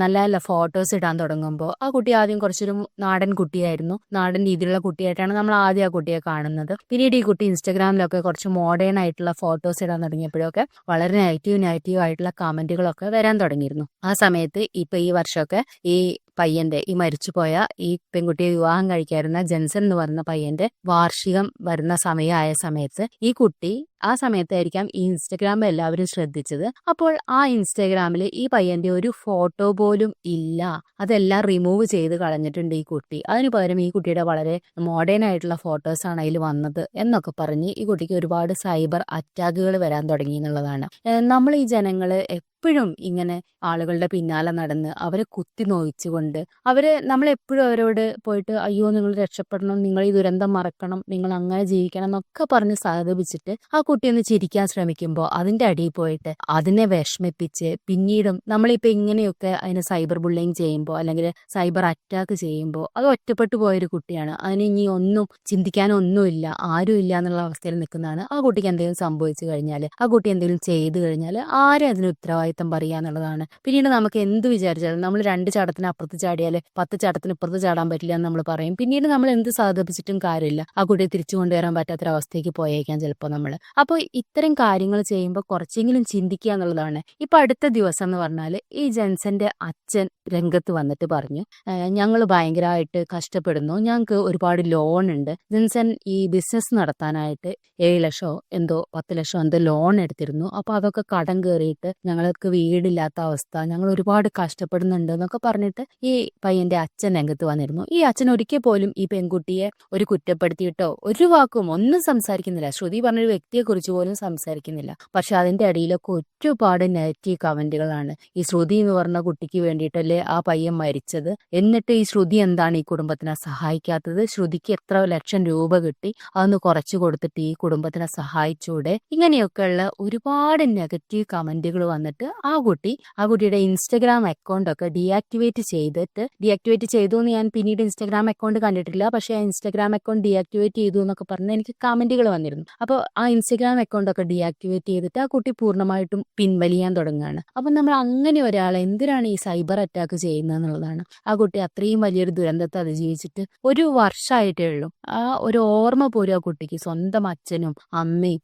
Speaker 1: നല്ല നല്ല ഫോട്ടോസ് ഇടാൻ തുടങ്ങുമ്പോൾ ആ കുട്ടി ആദ്യം കുറച്ചൊരു നാടൻ കുട്ടിയായിരുന്നു. നാടൻ രീതിയിലുള്ള കുട്ടിയായിട്ടാണ് നമ്മൾ ആദ്യം ആ കുട്ടിയെ കാണുന്നത്. പിന്നീട് ഈ കുട്ടി ഇൻസ്റ്റഗ്രാമിലൊക്കെ കുറച്ച് മോഡേൺ ആയിട്ടുള്ള ഫോട്ടോസ് ഇടാൻ തുടങ്ങിയപ്പോഴൊക്കെ വളരെ നെഗറ്റീവ് നെഗറ്റീവ് ആയിട്ടുള്ള കമന്റുകളൊക്കെ വരാൻ തുടങ്ങിയിരുന്നു. ആ സമയത്ത് ഇപ്പൊ ഈ വർഷമൊക്കെ ഈ പയ്യന്റെ ഈ മരിച്ചുപോയ ഈ പെൺകുട്ടിയെ വിവാഹം കഴിക്കാറുന്ന ജെൻസൺ എന്ന് പറയുന്ന പയ്യന്റെ വാർഷികം വരുന്ന സമയമായ സമയത്ത് ഈ കുട്ടി ആ സമയത്തായിരിക്കാം ഈ ഇൻസ്റ്റഗ്രാം എല്ലാവരും ശ്രദ്ധിച്ചത്. അപ്പോൾ ആ ഇൻസ്റ്റഗ്രാമിൽ ഈ പയ്യന്റെ ഒരു ഫോട്ടോ പോലും ഇല്ല. അതെല്ലാം റിമൂവ് ചെയ്ത് കളഞ്ഞിട്ടുണ്ട് ഈ കുട്ടി. അതിനു പകരം ഈ കുട്ടിയുടെ വളരെ മോഡേൺ ആയിട്ടുള്ള ഫോട്ടോസ് ആണ് അതിൽ വന്നത് എന്നൊക്കെ പറഞ്ഞ് ഈ കുട്ടിക്ക് ഒരുപാട് സൈബർ അറ്റാക്കുകൾ വരാൻ തുടങ്ങി എന്നുള്ളതാണ്. നമ്മൾ ഈ ജനങ്ങൾ എപ്പോഴും ഇങ്ങനെ ആളുകളുടെ പിന്നാലെ നടന്ന് അവരെ കുത്തി നോയിച്ചുകൊണ്ട് നമ്മൾ നമ്മളെപ്പോഴും അവരോട് പോയിട്ട് അയ്യോ നിങ്ങൾ രക്ഷപ്പെടണം നിങ്ങൾ ഈ ദുരന്തം മറക്കണം നിങ്ങൾ അങ്ങനെ ജീവിക്കണം എന്നൊക്കെ പറഞ്ഞ് സഹതപിച്ചിട്ട് ആ കുട്ടി ഒന്ന് ചിരിക്കാൻ ശ്രമിക്കുമ്പോൾ അതിന്റെ അടിയിൽ പോയിട്ട് അതിനെ വിഷമിപ്പിച്ച് പിന്നീടും നമ്മളിപ്പോൾ ഇങ്ങനെയൊക്കെ അതിനെ സൈബർ ബുള്ളിങ് ചെയ്യുമ്പോൾ അല്ലെങ്കിൽ സൈബർ അറ്റാക്ക് ചെയ്യുമ്പോൾ അത് ഒറ്റപ്പെട്ടു പോയൊരു കുട്ടിയാണ്. അതിന് ഇനി ഒന്നും ചിന്തിക്കാനൊന്നുമില്ല ആരും ഇല്ല എന്നുള്ള അവസ്ഥയിൽ നിൽക്കുന്നതാണ്. ആ കുട്ടിക്ക് എന്തെങ്കിലും സംഭവിച്ചു കഴിഞ്ഞാൽ ആ കുട്ടി എന്തെങ്കിലും ചെയ്തു കഴിഞ്ഞാൽ ആരും അതിന് ഉത്തരവാദിത്തം പറയുക എന്നുള്ളതാണ്. പിന്നീട് നമുക്ക് എന്ത് വിചാരിച്ചാലും നമ്മൾ രണ്ട് ചാടത്തിന് അപ്പുറത്ത് ചാടിയാൽ പത്ത് ചാടത്തിന് ഇപ്പുറത്ത് ചാടാൻ പറ്റില്ല എന്ന് നമ്മൾ പറയും. പിന്നീട് നമ്മൾ എന്ത് സാധിപ്പിച്ചിട്ടും കാര്യമില്ല. ആ കുട്ടിയെ തിരിച്ചു കൊണ്ടുവരാൻ പറ്റാത്തൊരവസ്ഥയ്ക്ക് പോയേക്കാം ചിലപ്പോൾ നമ്മൾ അപ്പോൾ ഇത്തരം കാര്യങ്ങൾ ചെയ്യുമ്പോൾ കുറച്ചെങ്കിലും ചിന്തിക്കുക എന്നുള്ളതാണ്. ഇപ്പൊ അടുത്ത ദിവസം എന്ന് പറഞ്ഞാൽ ഈ ജെൻസന്റെ അച്ഛൻ രംഗത്ത് വന്നിട്ട് പറഞ്ഞു ഞങ്ങൾ ഭയങ്കരമായിട്ട് കഷ്ടപ്പെടുന്നു. ഞങ്ങൾക്ക് ഒരുപാട് ലോൺ ഉണ്ട്. ജെൻസൻ ഈ ബിസിനസ് നടത്താനായിട്ട് ഏഴ് ലക്ഷമോ എന്തോ പത്ത് ലക്ഷമോ എന്തോ ലോൺ എടുത്തിരുന്നു. അപ്പോൾ അതൊക്കെ കടം കയറിയിട്ട് ഞങ്ങൾക്ക് വീടില്ലാത്ത അവസ്ഥ ഞങ്ങൾ ഒരുപാട് കഷ്ടപ്പെടുന്നുണ്ട് എന്നൊക്കെ പറഞ്ഞിട്ട് ഈ പയ്യന്റെ അച്ഛൻ രംഗത്ത് വന്നിരുന്നു. ഈ അച്ഛൻ ഒരിക്കൽ പോലും ഈ പെൺകുട്ടിയെ ഒരു കുറ്റപ്പെടുത്തിയിട്ടോ ഒരു വാക്കും ഒന്നും സംസാരിക്കുന്നില്ല. ശ്രുതി പറഞ്ഞൊരു വ്യക്തിയെ കുറിച്ച് പോലും സംസാരിക്കുന്നില്ല. പക്ഷെ അതിന്റെ അടിയിലൊക്കെ ഒരുപാട് നെഗറ്റീവ് കമന്റുകളാണ് ഈ ശ്രുതി എന്ന് പറഞ്ഞ കുട്ടിക്ക് വേണ്ടിയിട്ടല്ലേ ആ പയ്യൻ മരിച്ചത്? എന്നിട്ട് ഈ ശ്രുതി എന്താണ് ഈ കുടുംബത്തിനെ സഹായിക്കാത്തത്? ശ്രുതിക്ക് എത്ര ലക്ഷം രൂപ കിട്ടി? അതൊന്ന് കുറച്ചു കൊടുത്തിട്ട് ഈ കുടുംബത്തിനെ സഹായിച്ചൂടെ? ഇങ്ങനെയൊക്കെയുള്ള ഒരുപാട് നെഗറ്റീവ് കമന്റുകൾ വന്നിട്ട് ആ കുട്ടി ആ കുട്ടിയുടെ ഇൻസ്റ്റഗ്രാം അക്കൗണ്ട് ഒക്കെ ഡീആക്ടിവേറ്റ് ചെയ്തിട്ട് ഡീആക്ടിവേറ്റ് ചെയ്തു എന്ന് ഞാൻ പിന്നീട് ഇൻസ്റ്റാഗ്രാം അക്കൗണ്ട് കണ്ടിട്ടില്ല. പക്ഷേ ആ ഇൻസ്റ്റാഗ്രാം അക്കൗണ്ട് ഡീആക്ടിവേറ്റ് ചെയ്തു എന്നൊക്കെ പറഞ്ഞ് എനിക്ക് കമന്റുകൾ വന്നിരുന്നു. അപ്പോൾ ആ ഇൻസ്റ്റഗ്രാം അക്കൗണ്ട് ഒക്കെ ഡീആക്ടിവേറ്റ് ചെയ്തിട്ട് ആ കുട്ടി പൂർണമായിട്ടും പിൻവലിയാൻ തുടങ്ങുകയാണ്. അപ്പം നമ്മൾ അങ്ങനെ ഒരാളെ എന്തിനാണ് ഈ സൈബർ അറ്റാക്ക് ചെയ്യുന്നത് എന്നുള്ളതാണ് ആ കുട്ടി അത്രയും വലിയൊരു ദുരന്തത്തെ അതിജീവിച്ചിട്ട് ഒരു വർഷമായിട്ടേ ഉള്ളൂ. ആ ഒരു ഓർമ്മ പോലും ആ കുട്ടിക്ക് സ്വന്തം അച്ഛനും അമ്മയും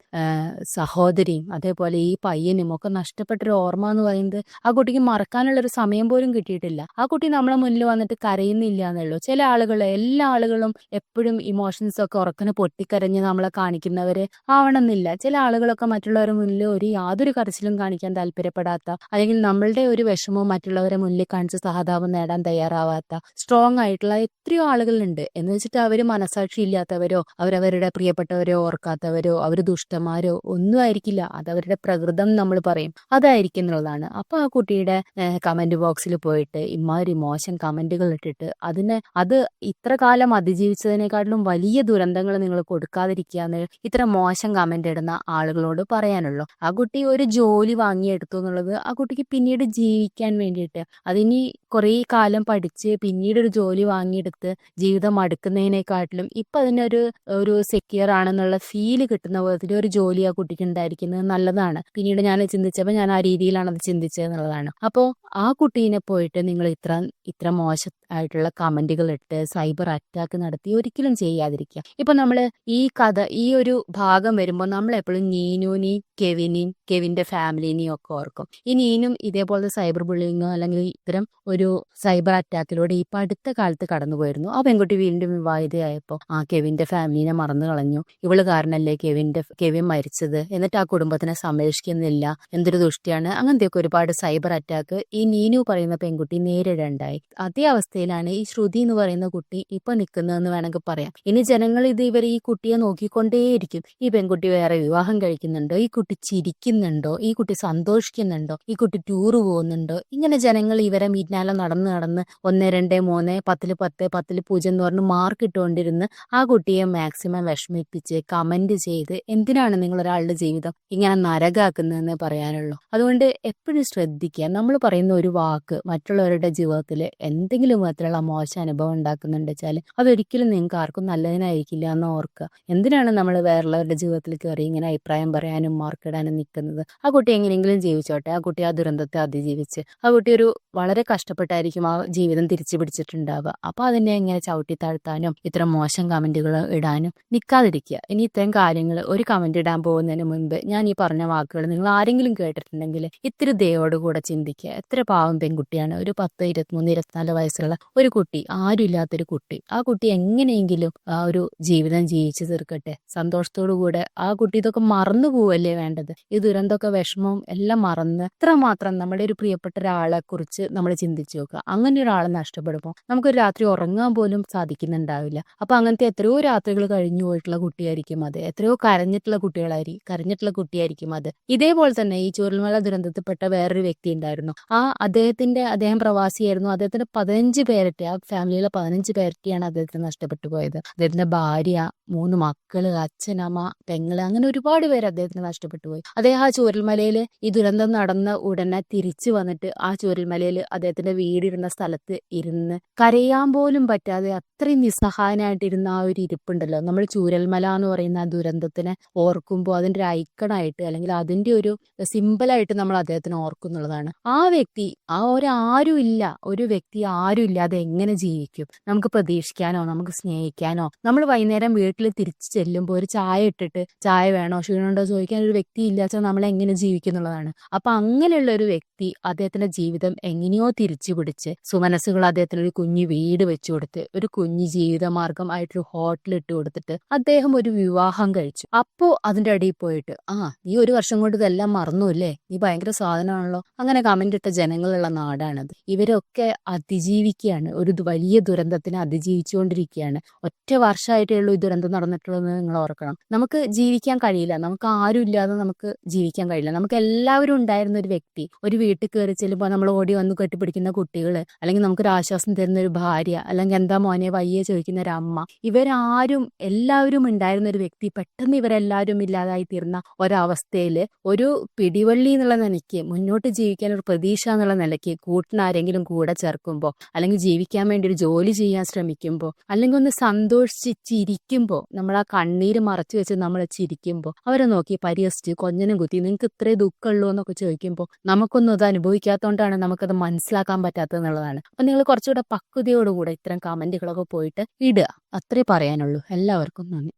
Speaker 1: സഹോദരിയും അതേപോലെ ഈ പയ്യനും ഒക്കെ നഷ്ടപ്പെട്ടൊരു ഓർമ്മ എന്ന് പറയുന്നത് ആ കുട്ടിക്ക് മറക്കാനുള്ള ഒരു സമയം പോലും കിട്ടിയിട്ടില്ല. ആ കുട്ടി നമ്മളെ മുന്നിൽ വന്നിട്ട് കരയുന്നില്ല എന്നുള്ളൂ. ചില ആളുകൾ എല്ലാ ആളുകളും എപ്പോഴും ഇമോഷൻസ് ഒക്കെ ഉറക്കനെ പൊട്ടിക്കരഞ്ഞ് നമ്മളെ കാണിക്കുന്നവരെ ആവണമെന്നില്ല. ചില ആളുകളൊക്കെ മറ്റുള്ളവരുടെ മുന്നിൽ ഒരു യാതൊരു കരച്ചിലും കാണിക്കാൻ താല്പര്യപ്പെടാത്ത അല്ലെങ്കിൽ നമ്മളുടെ ഒരു വിഷമവും മറ്റുള്ളവരെ മുന്നിൽ കാണിച്ച് സഹതാപം നേടാൻ തയ്യാറാവാത്ത സ്ട്രോങ് ആയിട്ടുള്ള എത്രയോ ആളുകളുണ്ട്. എന്ന് വെച്ചിട്ട് അവർ മനസാക്ഷി ഇല്ലാത്തവരോ അവരവരുടെ പ്രിയപ്പെട്ടവരോ ഓർക്കാത്തവരോ അവർ ദുഷ്ടന്മാരോ ഒന്നും ആയിരിക്കില്ല. അതവരുടെ പ്രകൃതം നമ്മൾ പറയും. അതായിരിക്കും എന്നുള്ളതാണ്. അപ്പൊ ആ കുട്ടിയുടെ കമന്റ് ബോക്സിൽ പോയിട്ട് ഇമാതിരി മോശം കമന്റുകൾ ഇട്ടിട്ട് അതിനെ അത് ഇത്ര കാലം അതിജീവിച്ചതിനെക്കാട്ടിലും വലിയ ദുരന്തങ്ങൾ നിങ്ങൾ കൊടുക്കാതിരിക്കുക ഇത്ര മോശം കമന്റ് ഇടുന്ന ആളുകളോട് പറയാനുള്ളൂ. ആ കുട്ടി ഒരു ജോലി വാങ്ങിയെടുത്തു എന്നുള്ളത് ആ കുട്ടിക്ക് പിന്നീട് ജീവിക്കാൻ വേണ്ടിയിട്ട് അതിനി കുറേ കാലം പഠിച്ച് പിന്നീട് ഒരു ജോലി വാങ്ങിയെടുത്ത് ജീവിതം അടുക്കുന്നതിനെക്കാട്ടിലും ഇപ്പൊ അതിനൊരു ഒരു സെക്യൂർ ആണെന്നുള്ള ഫീൽ കിട്ടുന്ന വിധത്തിൽ ഒരു ജോലി ആ കുട്ടിക്ക് ഉണ്ടായിരിക്കുന്നത് നല്ലതാണ്. പിന്നീട് ഞാൻ ചിന്തിച്ചപ്പോൾ ഞാൻ ആ രീതിയിലാണ് അത് ചിന്തിച്ചത് എന്നുള്ളതാണ്. അപ്പോൾ ആ കുട്ടീനെ പോയിട്ട് നിങ്ങൾ ഇത്ര ഇത്ര മോശമായിട്ടുള്ള കമന്റുകൾ ഇട്ട് സൈബർ അറ്റാക്ക് നടത്തി ഒരിക്കലും ചെയ്യാതിരിക്കുക. ഇപ്പൊ നമ്മൾ ഈ കഥ ഈ ഒരു ഭാഗം വരുമ്പോൾ നമ്മൾ എപ്പോഴും നീനുവിനെയും കെവിനെയും കെവിന്റെ ഫാമിലിനെയും ഒക്കെ ഓർക്കും. ഈ നീനും ഇതേപോലത്തെ സൈബർ ബുള്ളിങ്ങോ അല്ലെങ്കിൽ ഇത്തരം ഒരു സൈബർ അറ്റാക്കിലൂടെ ഇപ്പൊ അടുത്ത കാലത്ത് കടന്നുപോയിരുന്നു. ആ പെൺകുട്ടി വീണ്ടും വിവാഹിതയായപ്പോൾ ആ കെവിന്റെ ഫാമിലിനെ മറന്നു കളഞ്ഞു. ഇവൾ കാരണല്ലേ കെവിന്റെ കെവിൻ മരിച്ചത്? എന്നിട്ട് ആ കുടുംബത്തിനെ സംരക്ഷിക്കുന്നില്ല. എന്തൊരു ദുഷ്ടിയാണ്. അങ്ങനത്തെയൊക്കെ ഒരുപാട് സൈബർ അറ്റാക്ക് ഈ നീനു പറയുന്ന പെൺകുട്ടി നേരിടണ്ടായി അതേ അവസ്ഥയിലാണ് ഈ ശ്രുതി എന്ന് പറയുന്ന കുട്ടി ഇപ്പൊ നിൽക്കുന്നതെന്ന് വേണമെങ്കിൽ പറയാം. ഇനി ജനങ്ങൾ ഇത് ഇവർ ഈ കുട്ടിയെ നോക്കിക്കൊണ്ടേയിരിക്കും. ഈ പെൺകുട്ടി വേറെ വിവാഹം കഴിക്കുന്നുണ്ടോ? ഈ കുട്ടി ചിരിക്കുന്നുണ്ടോ? ഈ കുട്ടി സന്തോഷിക്കുന്നുണ്ടോ? ഈ കുട്ടി ടൂർ പോകുന്നുണ്ടോ? ഇങ്ങനെ ജനങ്ങൾ ഇവരെ മീറ്റിനാലെ നടന്ന് നടന്ന് ഒന്ന് രണ്ട് മൂന്ന് പത്തിൽ പത്ത് പത്തിൽ പൂജ്യം എന്ന് പറഞ്ഞ് മാർക്ക് ഇട്ടുകൊണ്ടിരുന്ന് ആ കുട്ടിയെ മാക്സിമം വിഷമിപ്പിച്ച് കമന്റ് ചെയ്ത് എന്തിനാണ് നിങ്ങൾ ഒരാളുടെ ജീവിതം ഇങ്ങനെ നരകാക്കുന്നതെന്ന് പറയാനുള്ളൂ. അതുകൊണ്ട് എപ്പോഴും ശ്രദ്ധിക്കുക. നമ്മൾ പറയുന്ന ഒരു വാക്ക് മറ്റുള്ളവരുടെ ജീവിതത്തിൽ എന്തെങ്കിലും വിധത്തിലുള്ള മോശം അനുഭവം ഉണ്ടാക്കുന്നുണ്ട് വെച്ചാൽ അതൊരിക്കലും നിങ്ങൾക്ക് ആർക്കും നല്ലതിനായിരിക്കില്ല എന്ന് ഓർക്കുക. എന്തിനാണ് നമ്മൾ വേറുള്ളവരുടെ ജീവിതത്തിൽ കയറി ഇങ്ങനെ അഭിപ്രായം പറയാനും മാർക്കിടാനും നിൽക്കുന്നത് ആ കുട്ടി എങ്ങനെയെങ്കിലും ജീവിച്ചോട്ടെ. ആ കുട്ടി ആ ദുരന്തത്തെ അതിജീവിച്ച്. ആ കുട്ടി ഒരു വളരെ കഷ്ടപ്പെട്ടായിരിക്കും ആ ജീവിതം തിരിച്ചു പിടിച്ചിട്ടുണ്ടാവുക. അപ്പോൾ അതിനെ ഇങ്ങനെ ചവിട്ടി താഴ്ത്താനും ഇത്തരം മോശം കമന്റുകൾ ഇടാനും നിൽക്കാതിരിക്കുക ഇനി ഇത്തരം കാര്യങ്ങൾ ഒരു കമന്റ് ഇടാൻ പോകുന്നതിന് മുൻപ് ഞാൻ ഈ പറഞ്ഞ വാക്കുകൾ നിങ്ങൾ ആരെങ്കിലും കേട്ടിട്ടുണ്ടെങ്കിൽ ഇത്തിരി ദയോടുകൂടെ ചിന്തിക്കുക. എത്ര പാവം പെൺകുട്ടിയാണ്. ഒരു പത്ത് ഇരുപത്തിമൂന്ന് ഇരുപത്തിനാല് വയസ്സുള്ള ഒരു കുട്ടി ആരും ഇല്ലാത്തൊരു കുട്ടി. ആ കുട്ടി എങ്ങനെയെങ്കിലും ആ ഒരു ജീവിതം ജീവിച്ചു തീർക്കട്ടെ. സന്തോഷത്തോടു കൂടെ ആ കുട്ടി ഇതൊക്കെ മറന്നു പോവല്ലേ വേണ്ടത്? ഈ ദുരന്തമൊക്കെ വിഷമവും എല്ലാം മറന്ന് എത്രമാത്രം നമ്മുടെ ഒരു പ്രിയപ്പെട്ട ഒരാളെ കുറിച്ച് നമ്മൾ ചിന്തിച്ചു നോക്കുക. അങ്ങനെ ഒരാളെ നഷ്ടപ്പെടുമ്പോൾ നമുക്കൊരു രാത്രി ഉറങ്ങാൻ പോലും സാധിക്കുന്നുണ്ടാവില്ല. അപ്പൊ അങ്ങനത്തെ എത്രയോ രാത്രികൾ കഴിഞ്ഞു പോയിട്ടുള്ള കുട്ടിയായിരിക്കും അത്. എത്രയോ കരഞ്ഞിട്ടുള്ള കുട്ടികളായിരിക്കും കരഞ്ഞിട്ടുള്ള കുട്ടിയായിരിക്കും അത്. ഇതേപോലെ തന്നെ ഈ ചോരൽമല ദുരന്തത്തിൽപ്പെട്ട വേറൊരു വ്യക്തി ഉണ്ടായിരുന്നു. ആ അദ്ദേഹത്തിന്റെ അദ്ദേഹം പ്രവാസിയായിരുന്നു. അദ്ദേഹത്തിന്റെ പതിനഞ്ച് പേരറ്റെ ആ ഫാമിലിയിലെ പതിനഞ്ച് പേരറ്റിയാണ് അദ്ദേഹത്തിന് നഷ്ടപ്പെട്ടു പോയത്. അദ്ദേഹത്തിന്റെ ഭാര്യ മൂന്ന് മക്കൾ അച്ഛനമ്മ പെങ്ങൾ അങ്ങനെ ഒരുപാട് പേര് അദ്ദേഹത്തിന് നഷ്ടപ്പെട്ടു പോയി. അദ്ദേഹം ആ ചൂരൽമലയിൽ ഈ ദുരന്തം നടന്ന ഉടനെ തിരിച്ചു വന്നിട്ട് ആ ചൂരൽമലയിൽ അദ്ദേഹത്തിന്റെ വീടിരുന്ന സ്ഥലത്ത് ഇരുന്ന് കരയാൻ പോലും പറ്റാതെ അത്രയും നിസ്സഹായനായിട്ടിരുന്ന ആ ഒരു ഇരിപ്പുണ്ടല്ലോ. നമ്മൾ ചൂരൽമല എന്ന് പറയുന്ന ആ ദുരന്തത്തിനെ ഓർക്കുമ്പോൾ അതിന്റെ ഒരു ഐക്കണായിട്ട് അല്ലെങ്കിൽ അതിന്റെ ഒരു സിമ്പിളായിട്ട് നമ്മൾ അദ്ദേഹത്തിനെ ഓർക്കുന്നുള്ളതാണ് ആ വ്യക്തി ആ ഒരാരും ഇല്ല ഒരു വ്യക്തി ആരും ഇല്ലാതെ എങ്ങനെ ജീവിക്കും? നമുക്ക് പ്രതീക്ഷിക്കാനോ നമുക്ക് സ്നേഹിക്കാനോ? നമ്മൾ വൈകുന്നേരം വീട്ടിൽ തിരിച്ചു ചെല്ലുമ്പോൾ ഒരു ചായ ഇട്ടിട്ട് ചായ വേണോ? ക്ഷീണമുണ്ടോ ചോദിക്കാൻ ഒരു വ്യക്തി ഇല്ലാച്ചാൽ നമ്മൾ എങ്ങനെ ജീവിക്കും എന്നുള്ളതാണ് അപ്പൊ അങ്ങനെയുള്ള ഒരു വ്യക്തി അദ്ദേഹത്തിന്റെ ജീവിതം എങ്ങനെയോ തിരിച്ചു പിടിച്ച് സുമനസ്സുകൾ അദ്ദേഹത്തിന് ഒരു കുഞ്ഞു വീട് വെച്ചു കൊടുത്ത് ഒരു കുഞ്ഞു ജീവിതമാർഗം ആയിട്ടൊരു ഹോട്ടൽ ഇട്ട് കൊടുത്തിട്ട് അദ്ദേഹം ഒരു വിവാഹം കഴിച്ചു. അപ്പോ അതിന്റെ അടിയിൽ പോയിട്ട് ആ നീ ഒരു വർഷം കൊണ്ട് ഇതെല്ലാം മറന്നു അല്ലേ? നീ ഭയങ്കര സാധനമാണല്ലോ? അങ്ങനെ കമന്റ് ഇട്ട ജനങ്ങളുള്ള നാടാണത്. ഇവരൊക്കെ അതിജീവിക്കുകയാണ്. ഒരു വലിയ ദുരന്തത്തിനെ അതിജീവിച്ചുകൊണ്ടിരിക്കുകയാണ്. ഒറ്റ വർഷമായിട്ടേ ഉള്ളൂ ഈ ദുരന്തം നടന്നിട്ടുള്ളതെന്ന് നിങ്ങൾ ഓർക്കണം. നമുക്ക് ജീവിക്കാൻ കഴിയില്ല. നമുക്ക് ആരും ഇല്ലാതെ നമുക്ക് ജീവിക്കാൻ കഴിയില്ല. നമുക്ക് എല്ലാവരും ഉണ്ടായിരുന്ന ഒരു വ്യക്തി ഒരു വീട്ടിൽ കയറി ചെല്ലുമ്പോൾ നമ്മൾ ഓടി വന്ന് കെട്ടിപ്പിടിക്കുന്ന കുട്ടികൾ അല്ലെങ്കിൽ നമുക്കൊരു ആശ്വാസം തരുന്ന ഒരു ഭാര്യ അല്ലെങ്കിൽ എന്താ മോനെ വയ്യെ ചോദിക്കുന്ന ഒരു അമ്മ ഇവരാരും എല്ലാവരും ഉണ്ടായിരുന്ന ഒരു വ്യക്തി പെട്ടെന്ന് ഇവരെല്ലാവരും ഇല്ലാതായി തീർന്ന ഒരവസ്ഥയിൽ ഒരു പിടിവള്ളി എന്നുള്ള നിലയ്ക്ക് മുന്നോട്ട് ജീവിക്കാൻ ഒരു പ്രതീക്ഷ എന്നുള്ള നിലയ്ക്ക് കൂട്ടിനാരെങ്കിലും കൂടെ ചേർക്കുമ്പോൾ അല്ലെങ്കിൽ ജീവിക്കാൻ വേണ്ടി ഒരു ജോലി ചെയ്യാൻ ശ്രമിക്കുമ്പോൾ അല്ലെങ്കിൽ ഒന്ന് സന്തോഷിച്ച് ചിരിക്കുമ്പോൾ നമ്മൾ ആ കണ്ണീര് മറച്ചു വെച്ച് നമ്മൾ ചിരിക്കുമ്പോൾ അവരെ നോക്കി പരിഹസിച്ച് കൊഞ്ഞനും കുത്തി നിങ്ങൾക്ക് ഇത്രേ ദുഃഖമുള്ളൂ എന്നൊക്കെ ചോദിക്കുമ്പോൾ നമുക്കൊന്നും അത് അനുഭവിക്കാത്തതുകൊണ്ടാണ് നമുക്കത് മനസ്സിലാക്കാൻ പറ്റാത്തത് എന്നുള്ളതാണ്. അപ്പം നിങ്ങൾ കുറച്ചുകൂടെ പക്വതയോടുകൂടെ ഇത്തരം കമന്റുകളൊക്കെ പോയിട്ട് ഇടുക. അത്രേ പറയാനുള്ളൂ. എല്ലാവർക്കും നന്ദി.